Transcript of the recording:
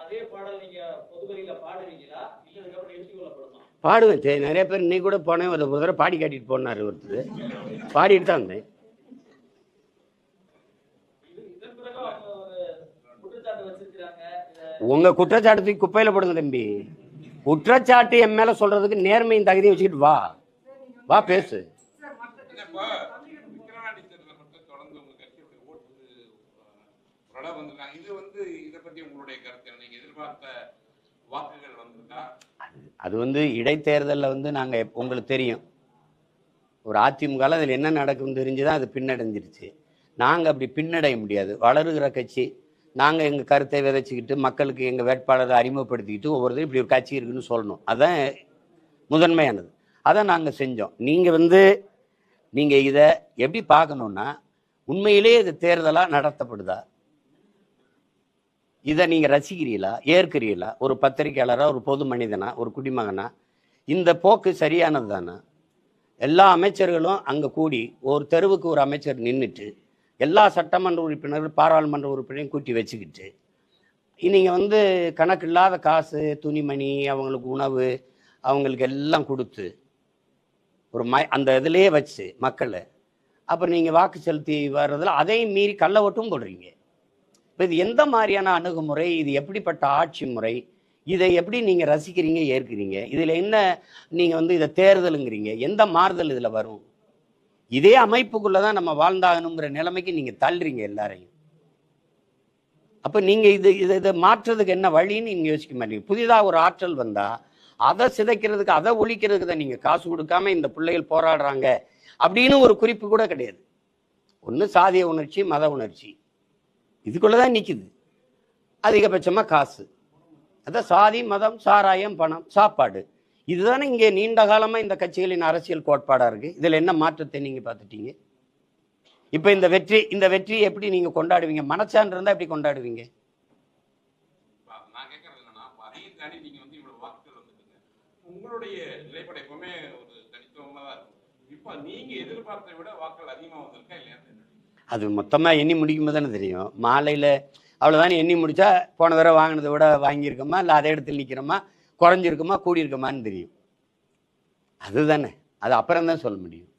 அதே பாடல் நீங்க பொதுவெளியில பாடுவீங்களா? இல்ல இதுக்கப்புறம் எடுத்துக் கொள்ளப்படுமா பாடுவேன் சரி. நிறைய பேர் இன்னைக்கு கூட போனேன். ஒரு தடவை பாடி காட்டிட்டு போனார் ஒருத்தர். பாடிட்டு தான் இருந்தேன் உங்க குற்றச்சாட்டு தூக்கி குப்பையில போடுங்க தம்பி. குற்றச்சாட்டு என் மேல சொல்றதுக்கு நேர்மையும் தகுதியும் வச்சுக்கிட்டு வா. வா பேசு. உங்களுடைய கருத்து நீங்க எதிர்பார்த்த வாக்குகள் வந்திருக்கா? அது வந்து இடைத்தேர்தலில் வந்து நாங்கள் உங்களுக்கு தெரியும். ஒரு அதிமுகவில் அதில் என்ன நடக்கும்னு தெரிஞ்சு தான் அது பின்னடைஞ்சிருச்சு. நாங்கள் அப்படி பின்னடைய முடியாது. வளருகிற கட்சி நாங்கள் எங்கள் கருத்தை விதைச்சிக்கிட்டு மக்களுக்கு எங்கள் வேட்பாளரை அறிமுகப்படுத்திக்கிட்டு ஒவ்வொருத்தரும் இப்படி ஒரு கட்சி இருக்குன்னு சொல்லணும். அதான் முதன்மையானது. அதை நாங்கள் செஞ்சோம். நீங்கள் வந்து நீங்கள் இதை எப்படி பார்க்கணுன்னா உண்மையிலே இது தேர்தலாக நடத்தப்படுதா? இதை நீங்கள் ரசிக்கிறீங்களா ஏற்கிறீங்களா ஒரு பத்திரிக்கையாளரா ஒரு பொது மனிதனா ஒரு குடிமகனா? இந்த போக்கு சரியானது தானே? எல்லா அமைச்சர்களும் அங்கே கூடி ஒரு தெருவுக்கு ஒரு அமைச்சர் நின்றுட்டு எல்லா சட்டமன்ற உறுப்பினர்கள் பாராளுமன்ற உறுப்பினரையும் கூட்டி வச்சுக்கிட்டு நீங்கள் வந்து கணக்கு இல்லாத காசு துணிமணி அவங்களுக்கு உணவு அவங்களுக்கு எல்லாம் கொடுத்து ஒரு ம அந்த இதிலேயே வச்சு மக்களை. அப்புறம் நீங்கள் வாக்கு செலுத்தி வர்றதில் அதையும் மீறி கள்ள ஓட்டும் போடுறீங்க. இப்போ இது எந்த மாதிரியான அணுகுமுறை? இது எப்படிப்பட்ட ஆட்சி முறை? இதை எப்படி நீங்கள் ரசிக்கிறீங்க ஏற்கிறீங்க? இதில் என்ன நீங்கள் வந்து இதை தேர்தலுங்கிறீங்க? எந்த மாறுதல் இதில் வரும்? இதே அமைப்புக்குள்ளே தான் நம்ம வாழ்ந்தாகணுங்கிற நிலைமைக்கு நீங்கள் தள்ளுறீங்க எல்லாரையும். அப்போ நீங்கள் இது இதை இதை மாற்றுறதுக்கு என்ன வழின்னு நீங்கள் யோசிக்க மாட்டீங்க. புதிதாக ஒரு ஆற்றல் வந்தால் அதை சிதைக்கிறதுக்கு அதை ஒழிக்கிறதுக்கு தான் நீங்கள் காசு கொடுக்காம இந்த பிள்ளைகள் போராடுறாங்க அப்படின்னு ஒரு குறிப்பு கூட கிடையாது. ஒன்று சாதிய உணர்ச்சி மத உணர்ச்சி. இதுக்குள்ளே தான் நிற்குது அதிகபட்சமாக காசு. அதான் சாதி மதம் சாராயம் பணம் சாப்பாடு. இதுதானே இங்கே நீண்ட காலமாக இந்த கட்சிகளின் அரசியல் கோட்பாடாக இருக்குது இதில் என்ன மாற்றத்தை நீங்கள் பார்த்துட்டீங்க? இப்போ இந்த வெற்றி இந்த வெற்றியை எப்படி நீங்கள் கொண்டாடுவீங்க? மனச்சான்று இருந்தால் எப்படி கொண்டாடுவீங்க? உங்களுடைய நிலைப்பாடு எப்பவுமே ஒரு தனித்துவமாக தான் இருக்கும். இப்போ நீங்க எதிர்பார்த்ததை விட வாக்குகள் அதிகமாக வந்திருக்கா இல்லையா? அது மொத்தமாக எண்ணி முடிக்கும் தானே தெரியும். மாலையில் அவ்வளோதானே எண்ணி முடித்தா போன தடவை வாங்கினதை விட வாங்கியிருக்கோமா? இல்லை அதே இடத்துல நிற்கிறோமா குறைஞ்சிருக்குமா? கூடியிருக்கோமான்னு தெரியும். அதுதானே. அது அப்புறம் தான் சொல்ல முடியும்.